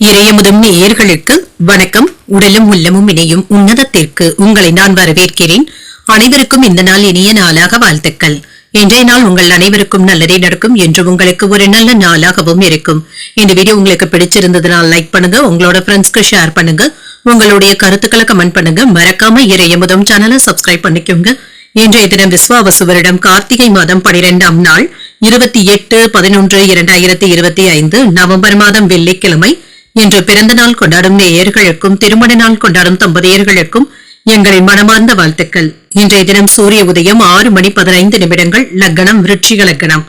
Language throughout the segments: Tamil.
இறையமுதும் நேயர்களுக்கு வணக்கம். உடலும் உள்ளமும் இணையும் உன்னதத்திற்கு உங்களை நான் வரவேற்கிறேன். அனைவருக்கும் இந்த நாள் இனிய நாளாக வாழ்த்துக்கள். இன்றைய நாள் உங்கள் அனைவருக்கும் நல்லதே நடக்கும் என்று உங்களுக்கு ஒரு நல்ல நாளாகவும் இருக்கும். இந்த வீடியோ உங்களுக்கு பிடிச்சிருந்ததுனால் லைக் பண்ணுங்க உங்களோட ஃப்ரெண்ட்ஸ்க்கு ஷேர் பண்ணுங்க உங்களுடைய கருத்துக்களை கமெண்ட் பண்ணுங்க. மறக்காம இறையமுதும் சேனலை சப்ஸ்கிரைப் பண்ணிக்கோங்க. இன்றைய தினம் விஸ்வாவசு வருடம் கார்த்திகை மாதம் பனிரெண்டாம் நாள் இருபத்தி எட்டு பதினொன்று இரண்டாயிரத்தி இருபத்தி ஐந்து நவம்பர் மாதம் வெள்ளிக்கிழமை இன்று பிறந்த நாள் கொண்டாடும் நேயர்களுக்கும் திருமண நாள் கொண்டாடும் தம்பதியர்களுக்கும் எங்களின் மனமார்ந்த வாழ்த்துக்கள். இன்றைய தினம் சூரிய உதயம் ஆறு மணி பதினைந்து நிமிடங்கள் லக்னம் விருட்சிக லக்னம்.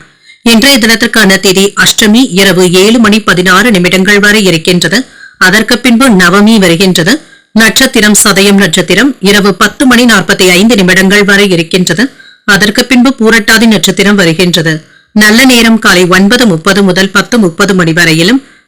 இன்றைய தினத்திற்கான தேதி அஷ்டமி இரவு ஏழு மணி பதினாறு நிமிடங்கள் வரை இருக்கின்றது. அதற்கு பின்பு நவமி வருகின்றது. நட்சத்திரம் சதயம் நட்சத்திரம் இரவு பத்து மணி நாற்பத்தி ஐந்து நிமிடங்கள் வரை இருக்கின்றது. அதற்கு பின்பு பூரட்டாதி நட்சத்திரம் வருகின்றது. நல்ல நேரம் காலை ஒன்பது முப்பது முதல் பத்து முப்பது மணி வரையிலும்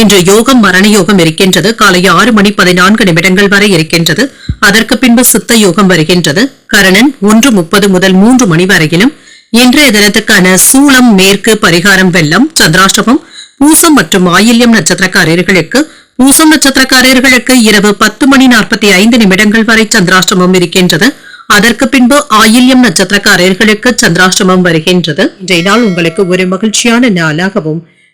இன்று யோகம் மரண யோகம் இருக்கின்றது. காலை ஆறு மணி பதினான்கு நிமிடங்கள் வரை இருக்கின்றது. அதற்கு பின்பு சித்த யோகம் வருகின்றது. கரணன் ஒன்று முப்பது முதல் மூன்று மணி வரையிலும் இன்றைய தினத்துக்கான சூளம் மேற்கு பரிகாரம் வெள்ளம் சந்திராஷ்டமம் பூசம் மற்றும் ஆயில்யம் நட்சத்திரக்காரர்களுக்கு பூசம் நட்சத்திரக்காரர்களுக்கு இரவு பத்து மணி நாற்பத்தி ஐந்து நிமிடங்கள் வரை சந்திராஷ்டமம் இருக்கின்றது. அதற்கு பின்பு ஆயில்யம் நட்சத்திரக்காரர்களுக்கு சந்திராஷ்டமம் வருகின்றது. இன்றைய நாள் உங்களுக்கு ஒரு மகிழ்ச்சியான நாளாகவும்